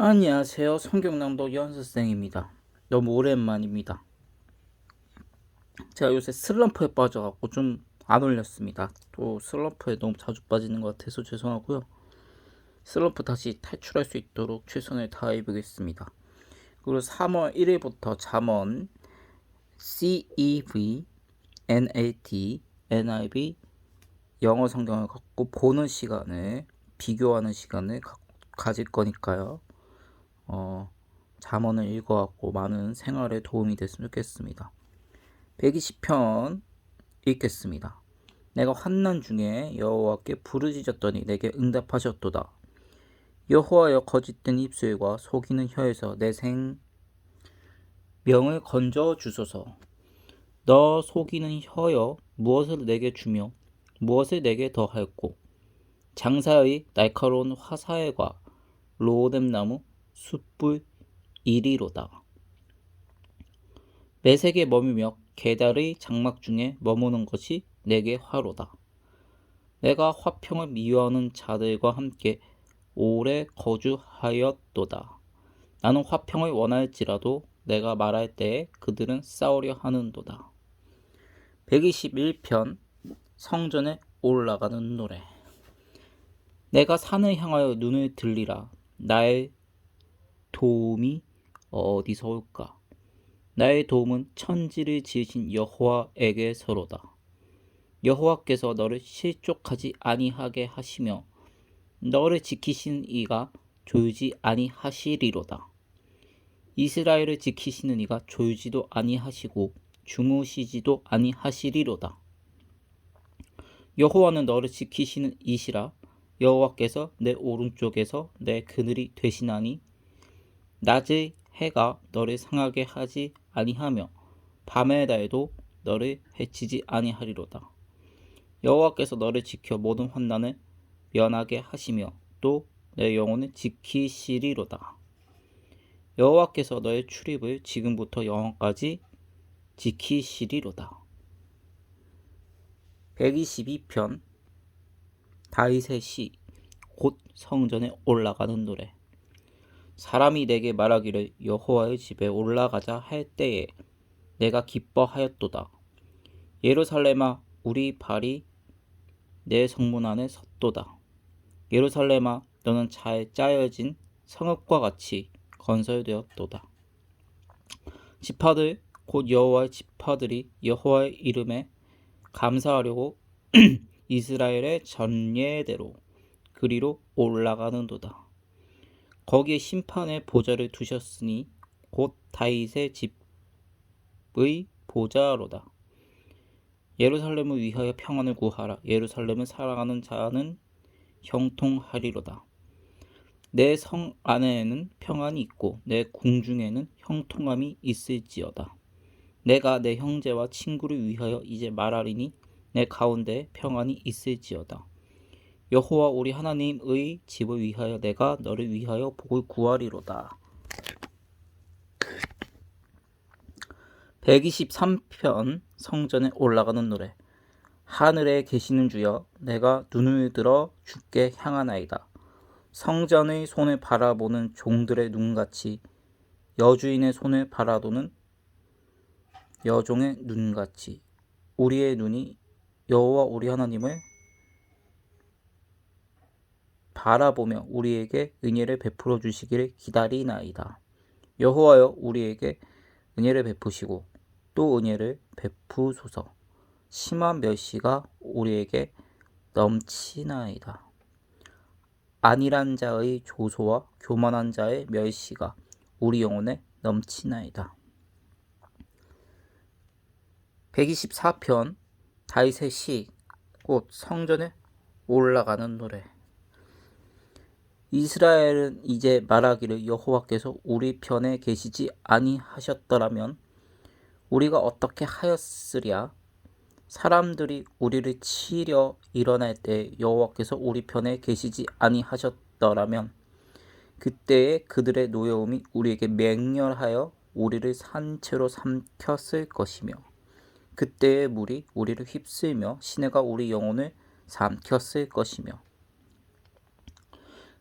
안녕하세요. 성경낭독 연수생입니다. 너무 오랜만입니다. 제가 요새 슬럼프에 빠져갖고 좀 안 올렸습니다. 또 슬럼프에 너무 자주 빠지는 것 같아서 죄송하고요. 슬럼프 다시 탈출할 수 있도록 최선을 다해보겠습니다. 그리고 3월 1일부터 잠언 CEV, NLT, NIV 영어 성경을 갖고 보는 시간을 비교하는 시간을 가, 가질 거니까요. 어, 잠언을 읽어갖고 많은 생활에 도움이 됐으면 좋겠습니다. 120편 읽겠습니다. 내가 환난 중에 여호와께 부르짖었더니 내게 응답하셨도다. 여호와여 거짓된 입술과 속이는 혀에서 내 생 명을 건져 주소서. 너 속이는 혀여 무엇을 내게 주며 무엇을 내게 더할꼬 장사의 날카로운 화살과 로뎀나무 숯불 이리로다. 매색에 머무며 계달의 장막 중에 머무는 것이 내게 화로다. 내가 화평을 미워하는 자들과 함께 오래 거주하였도다. 나는 화평을 원할지라도 내가 말할 때에 그들은 싸우려 하는도다. 121편 성전에 올라가는 노래 내가 산을 향하여 눈을 들리라 나의 도움이 어디서 올까? 나의 도움은 천지를 지으신 여호와에게서로다. 여호와께서 너를 실족하지 아니하게 하시며 너를 지키시는 이가 졸지 아니하시리로다. 이스라엘을 지키시는 이가 졸지도 아니하시고 주무시지도 아니하시리로다. 여호와는 너를 지키시는 이시라 여호와께서 내 오른쪽에서 내 그늘이 되시나니 낮의 해가 너를 상하게 하지 아니하며 밤의 달도 너를 해치지 아니하리로다. 여호와께서 너를 지켜 모든 환난을 면하게 하시며 또 내 영혼을 지키시리로다. 여호와께서 너의 출입을 지금부터 영원까지 지키시리로다. 122편 다윗의 시, 곧 성전에 올라가는 노래. 사람이 내게 말하기를 여호와의 집에 올라가자 할 때에 내가 기뻐하였도다. 예루살렘아, 우리 발이 내 성문 안에 섰도다. 예루살렘아, 너는 잘 짜여진 성읍과 같이 건설되었도다. 지파들 곧 여호와의 지파들이 여호와의 이름에 감사하려고 이스라엘의 전례대로 그리로 올라가는도다. 거기에 심판의 보좌를 두셨으니 곧 다윗의 집의 보좌로다. 예루살렘을 위하여 평안을 구하라. 예루살렘을 사랑하는 자는 형통하리로다. 내 성 안에는 평안이 있고 내 궁중에는 형통함이 있을지어다. 내가 내 형제와 친구를 위하여 이제 말하리니 내 가운데 평안이 있을지어다. 여호와 우리 하나님의 집을 위하여 내가 너를 위하여 복을 구하리로다. 123편 성전에 올라가는 노래 하늘에 계시는 주여 내가 눈을 들어 주께 향하나이다. 성전의 손을 바라보는 종들의 눈같이 여주인의 손을 바라보는 여종의 눈같이 우리의 눈이 여호와 우리 하나님을 바라보며 우리에게 은혜를 베풀어 주시기를 기다리나이다. 여호와여 우리에게 은혜를 베푸시고 또 은혜를 베푸소서. 심한 멸시가 우리에게 넘치나이다. 안일한 자의 조소와 교만한 자의 멸시가 우리 영혼에 넘치나이다. 124편 다윗의 시, 곧 성전에 올라가는 노래. 이스라엘은 이제 말하기를 여호와께서 우리 편에 계시지 아니하셨더라면 우리가 어떻게 하였으랴? 사람들이 우리를 치려 일어날 때 여호와께서 우리 편에 계시지 아니하셨더라면 그때에 그들의 노여움이 우리에게 맹렬하여 우리를 산채로 삼켰을 것이며 그때의 물이 우리를 휩쓸며 시내가 우리 영혼을 삼켰을 것이며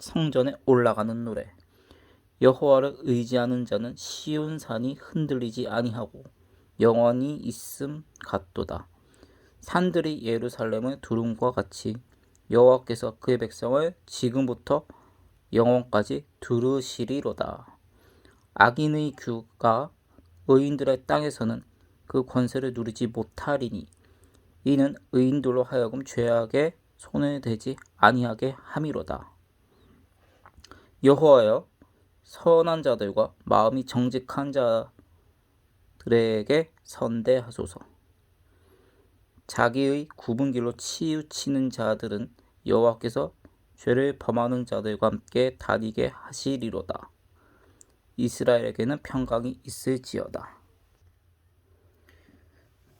성전에 올라가는 노래 여호와를 의지하는 자는 시온 산이 흔들리지 아니하고 영원히 있음 같도다. 산들이 예루살렘의 두rum과 같이 여호와께서 그의 백성을 지금부터 영원까지 두르시리로다. 악인의 규가 의인들의 땅에서는 그 권세를 누리지 못하리니 이는 의인들로 하여금 죄악에 손을 대지 아니하게 함이로다. 여호와여 선한 자들과 마음이 정직한 자들에게 선대하소서. 자기의 굽은 길로 치우치는 자들은 여호와께서 죄를 범하는 자들과 함께 다니게 하시리로다. 이스라엘에게는 평강이 있을지어다.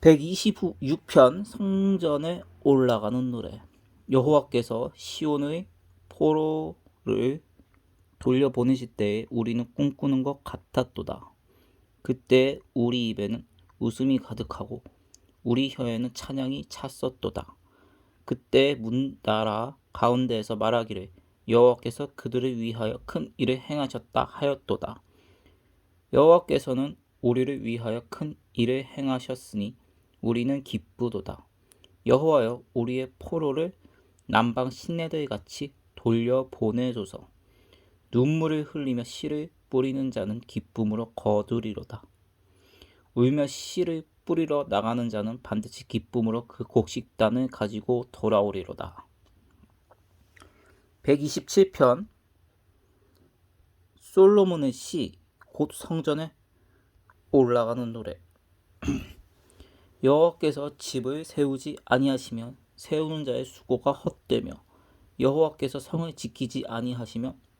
126편 성전에 올라가는 노래 여호와께서 시온의 포로를 돌려보내실 때에 우리는 꿈꾸는 것 같았도다. 그때 우리 입에는 웃음이 가득하고 우리 혀에는 찬양이 찼었도다. 그때 문 나라 가운데에서 말하기를 여호와께서 그들을 위하여 큰 일을 행하셨다 하였도다. 여호와께서는 우리를 위하여 큰 일을 행하셨으니 우리는 기쁘도다. 여호와여 우리의 포로를 남방 신내들 같이 돌려 보내소서. 눈물을 흘리며 씨를 뿌리는 자는 기쁨으로 거두리로다. 울며 씨를 뿌리러 나가는 자는 반드시 기쁨으로 그 곡식단을 가지고 돌아오리로다. 127편 솔로몬의 시, 곧 성전에 올라가는 노래. 여호와께서 집을 세우지 아니하시면 세우는 자의 수고가 헛되며 여호와께서 성을 지키지 아니하시며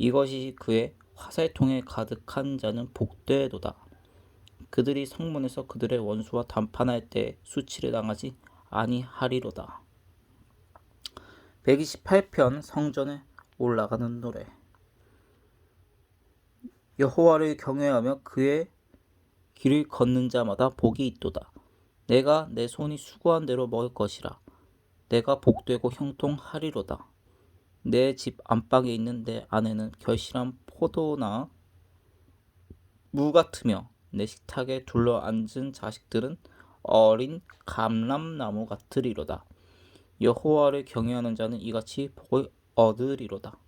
이것이 그의 화살통에 가득한 자는 복되도다. 그들이 성문에서 그들의 원수와 담판할 때 수치를 당하지 아니하리로다. 128편 성전에 올라가는 노래 여호와를 경외하며 그의 길을 걷는 자마다 복이 있도다. 내가 내 손이 수고한 대로 먹을 것이라. 내가 복되고 형통하리로다. 내 집 안방에 있는 내 아내는 결실한 포도나 무 같으며 내 식탁에 둘러 앉은 자식들은 어린 감람나무 같으리로다. 여호와를 경외하는 자는 이같이 복을 얻으리로다.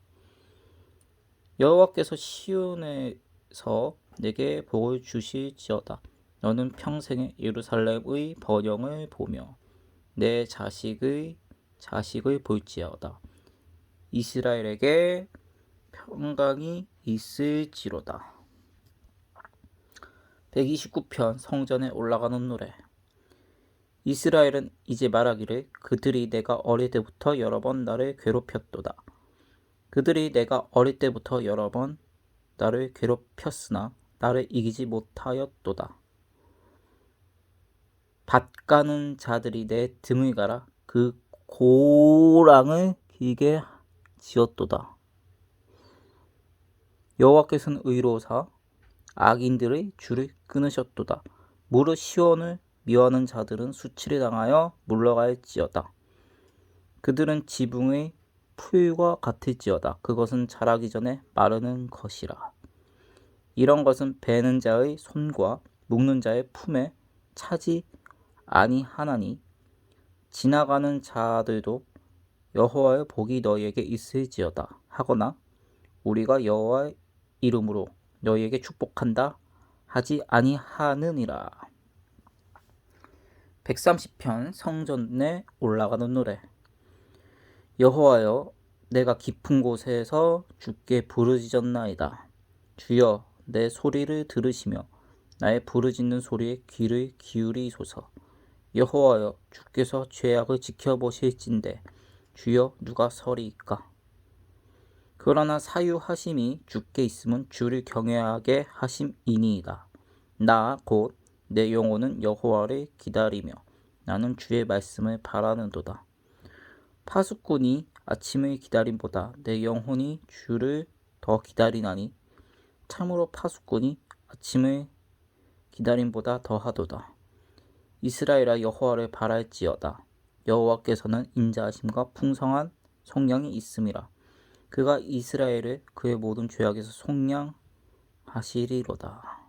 여호와께서 시온에서 내게 복을 주실지어다. 너는 평생에 예루살렘의 번영을 보며 내 자식의 자식을 볼지어다. 이스라엘에게 평강이 있을지로다. 129편 성전에 올라가는 노래 이스라엘은 이제 말하기를 그들이 내가 어릴 때부터 여러 번 나를 괴롭혔도다. 그들이 내가 어릴 때부터 여러 번 나를 괴롭혔으나 나를 이기지 못하였도다. 밭 가는 자들이 내 등을 가라 그 고랑을 길게 지었도다. 여호와께서는 의로사 악인들의 줄을 끊으셨도다. 무릇 시온을 미워하는 자들은 수치를 당하여 물러갈지어다. 그들은 지붕의 풀과 같을지어다. 그것은 자라기 전에 마르는 것이라. 이런 것은 베는 자의 손과 묶는 자의 품에 차지 아니하나니 지나가는 자들도 여호와의 복이 너희에게 있을지어다 하거나 우리가 여호와의 이름으로 너희에게 축복한다 하지 아니하느니라. 130편 성전에 올라가는 노래 여호와여 내가 깊은 곳에서 주께 부르짖었나이다. 주여 내 소리를 들으시며 나의 부르짖는 소리에 귀를 기울이소서. 여호와여 주께서 죄악을 지켜보실진데 주여 누가 서리이까? 그러나 사유하심이 주께 있으면 주를 경외하게 하심이니이다. 나 곧 내 영혼은 여호와를 기다리며 나는 주의 말씀을 바라는도다. 파수꾼이 아침을 기다림보다 내 영혼이 주를 더 기다리나니 참으로 파수꾼이 아침을 기다림보다 더하도다. 이스라엘아 여호와를 바랄지어다. 여호와께서는 인자하심과 풍성한 속량이 있음이라. 그가 이스라엘을 그의 모든 죄악에서 속량하시리로다.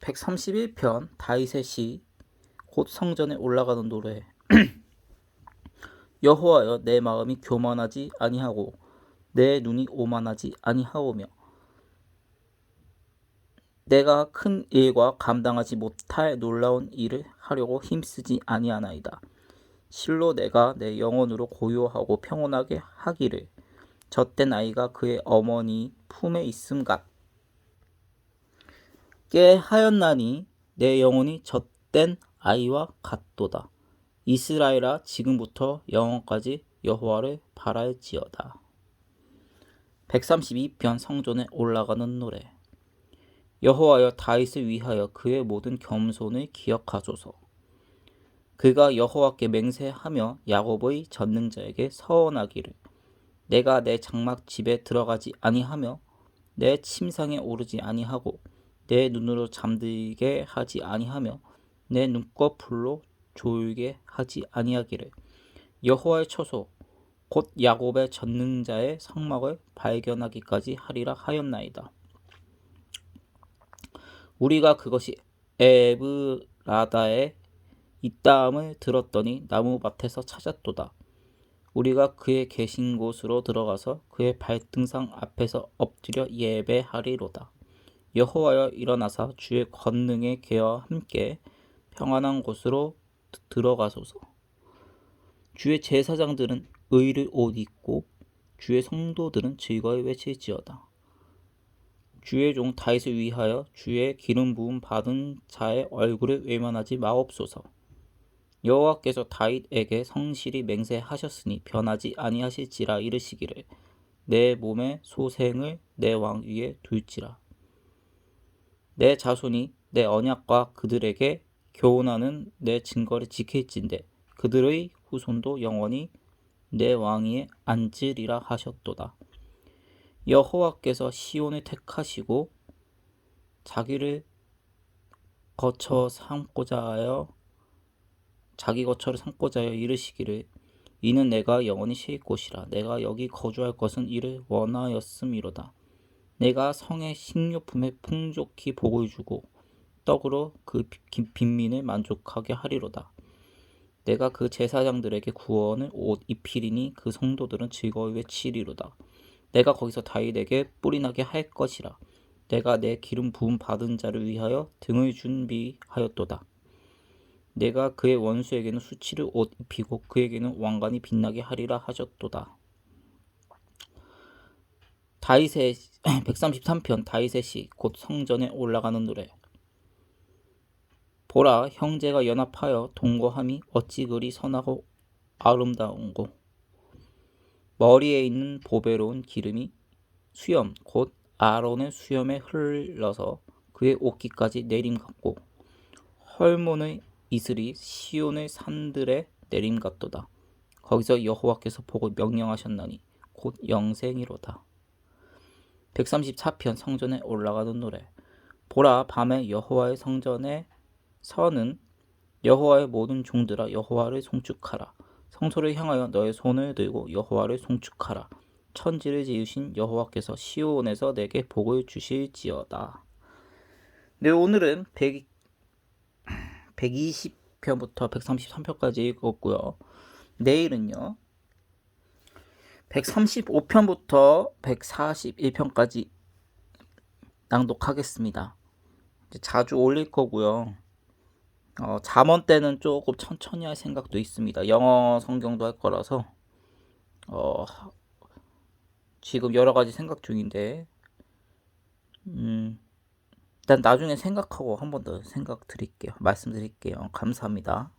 131편 다윗의 시 곧 성전에 올라가는 노래 여호와여 내 마음이 교만하지 아니하고 내 눈이 오만하지 아니하오며 내가 큰 일과 감당하지 못할 놀라운 일을 하려고 힘쓰지 아니하나이다. 실로 내가 내 영혼으로 고요하고 평온하게 하기를 젖된 아이가 그의 어머니 품에 있음 같게 하였나니 내 영혼이 젖된 아이와 같도다. 이스라엘아 지금부터 영원까지 여호와를 바랄지어다. 132편 성전에 올라가는 노래 여호와여 다윗을 위하여 그의 모든 겸손을 기억하소서. 그가 여호와께 맹세하며 야곱의 전능자에게 서원하기를 내가 내 장막 집에 들어가지 아니하며 내 침상에 오르지 아니하고 내 눈으로 잠들게 하지 아니하며 내 눈꺼풀로 졸게 하지 아니하기를 여호와의 처소 곧 야곱의 전능자의 성막을 발견하기까지 하리라 하였나이다. 우리가 그것이 에브라다에 있다함을 들었더니 나무밭에서 찾았도다. 우리가 그의 계신 곳으로 들어가서 그의 발등상 앞에서 엎드려 예배하리로다. 여호와여 일어나사 주의 권능의 개와 함께 평안한 곳으로 들어가소서. 주의 제사장들은 의를 옷 입고 주의 성도들은 즐거이 외칠지어다. 주의 종 다윗을 위하여 주의 기름 부음 받은 자의 얼굴을 외면하지 마옵소서. 여호와께서 다윗에게 성실히 맹세하셨으니 변하지 아니하실지라 이르시기를 내 몸의 소생을 내 왕 위에 둘지라. 내 자손이 내 언약과 그들에게 교훈하는 내 증거를 지킬진데 그들의 후손도 영원히 내 왕위에 앉으리라 하셨도다. 여호와께서 시온을 택하시고 자기를 거처 삼고자 하여 자기 거처를 삼고자 하여 이르시기를 이는 내가 영원히 쉴 곳이라. 내가 여기 거주할 것은 이를 원하였음이로다. 내가 성의 식료품에 풍족히 복을 주고 떡으로 그 빈민을 만족하게 하리로다. 내가 그 제사장들에게 구원을 옷 입히리니 그 성도들은 즐거이 외치리로다 내가 거기서 다윗에게 뿌리 나게 할 것이라. 내가 내 기름 부음 받은 자를 위하여 등을 준비하였도다. 내가 그의 원수에게는 수치를 옷 입히고 그에게는 왕관이 빛나게 하리라 하셨도다. 다윗의 133편 다윗의 시 곧 성전에 올라가는 노래 보라 형제가 연합하여 동거함이 어찌 그리 선하고 아름다운고 머리에 있는 보배로운 기름이 수염 곧 아론의 수염에 흘러서 그의 옷깃까지 내림 같고 헐몬의 이슬이 시온의 산들에 내림 같도다. 거기서 여호와께서 보고 명령하셨나니 곧 영생이로다. 134편 성전에 올라가는 노래 보라 밤에 여호와의 성전에 서는 여호와의 모든 종들아 여호와를 송축하라 성소를 향하여 너의 손을 들고 여호와를 송축하라. 천지를 지으신 여호와께서 시온에서 내게 복을 주실지어다. 네, 오늘은 100, 120편부터 133편까지 읽었고요. 내일은요. 135편부터 141편까지 낭독하겠습니다. 자주 올릴 거고요. 어, 잠언 때는 조금 천천히 할 생각도 있습니다. 영어 성경도 할 거라서 어, 지금 여러 가지 생각 중인데 음, 일단 나중에 생각하고 한 번 더 생각 드릴게요. 말씀드릴게요. 감사합니다.